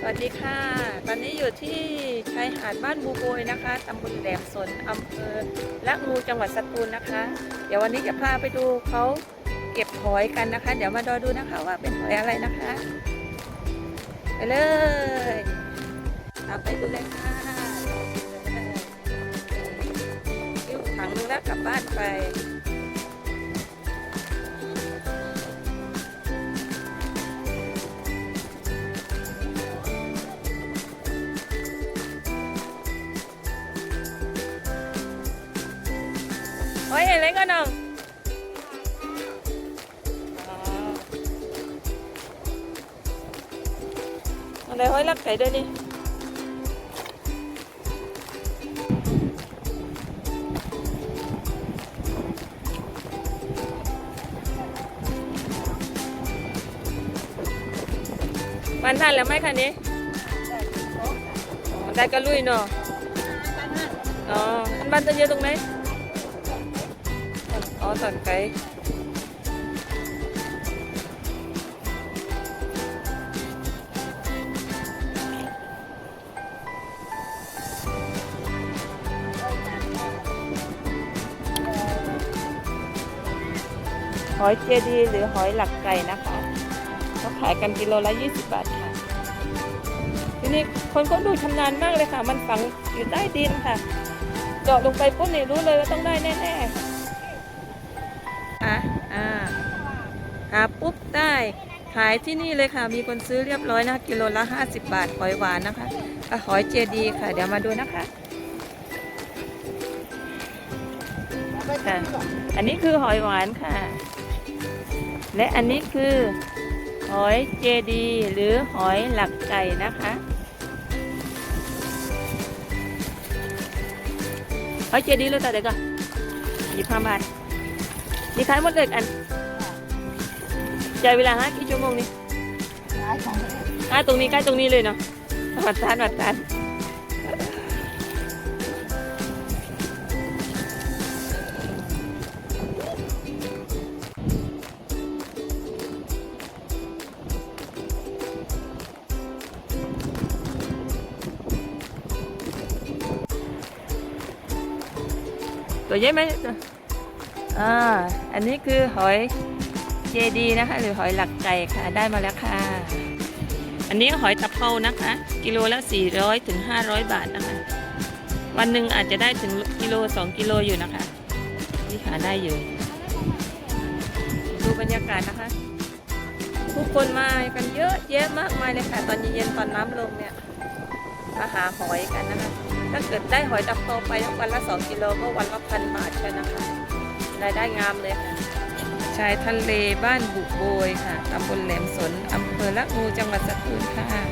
สวัสดีค่ะ ตอนนี้อยู่ที่ชายหาดบ้านบูโบยนะคะตำบลแหลมสนอำเภอละงูจังหวัดสตูลนะคะ เดี๋ยววันนี้จะพาไปดูเขาเก็บหอยกันนะคะ เดี๋ยวมาดอดูนะคะว่าเป็นหอยอะไรนะคะ ไปเลยเอาไปดูเลยค่ะยิ้วถังนึงแล้วกลับบ้านไป หอยอะไรก็น้องอ๋ออะไรหอยลักไก่ด้วยนี่วั หอยเอานตะเยอะตรงไหนอ๋อสันไกหอยเจดีหรือหอยหลักไก่นะคะเขาขายกันกิโลละ 20 บาทค่ะ ทีนี้คนก็ดูชำนาญมากเลยค่ะ มันฝังอยู่ใต้ดินค่ะ เจาะลงไปปุ๊บเนี่ยรู้เลยว่าต้องได้แน่ๆ อะอ่าหาปุ๊บได้ขายที่นี่เลยค่ะ มีคนซื้อเรียบร้อยนะคะกิโลละ 50 บาทหอยหวานนะคะหอยเจดีค่ะ เดี๋ยวมาดูนะคะค่ะอันนี้คือหอยหวานค่ะ และอันนี้คือหอยเจดีหรือหอยหลักไก่นะคะหอยเจดีรู้จักเด็กก่อนยี่สิบห้าบาท นี่ขายหมดเลยอันจ่ายเวลาห้ากี่ชั่วโมงนี่อ่าตรงนี้ใกล้ตรงนี้เลยเนาะวัดทานวัดทานตัวใหญ่ไหม อ่าอันนี้คือหอยเจดีนะคะ หรือหอยหลักไก่ค่ะได้มาแล้วค่ะ อันนี้หอยตะเภานะคะ กิโลละ 400ถึง500 บาทนะคะ วันหนึ่งอาจจะได้ถึงกิโล 2 กิโลอยู่นะคะที่หาได้อยู่ ดูบรรยากาศนะคะ ผู้คนมากันเยอะแยะมากมายเลยค่ะ ตอนเย็นๆตอนน้ำลงเนี่ยมาหาหอยกันนะคะ ถ้าเกิดได้หอยตะเภาไปวันละ 2 กิโลก็วันละพันบาทกันนะคะ รายได้งามเลยค่ะ ชายทะเลบ้านบุโบยค่ะตำบลแหลมสนอำเภอละงูจังหวัดสตูลค่ะ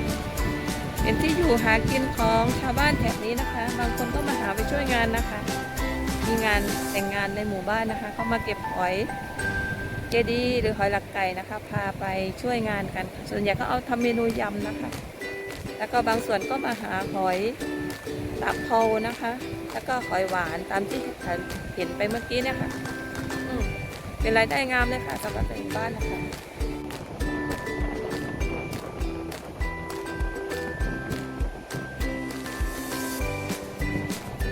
เป็นที่อยู่หากินของชาวบ้านแถบนี้นะคะ บางคนก็มาหาไปช่วยงานนะคะ มีงานแต่งงานในหมู่บ้านนะคะเขามาเก็บหอยเจดีหรือหอยหลักไก่นะคะ พาไปช่วยงานกัน ส่วนใหญ่ก็เอาทำเมนูยำนะคะ แล้วก็บางส่วนก็มาหาหอยตะเภานะคะ แล้วก็หอยหวานตามที่เห็นไปเมื่อกี้เนี่ยค่ะ เป็นรายได้งามเลยค่ะสำหรับในหมู่บ้านนะคะ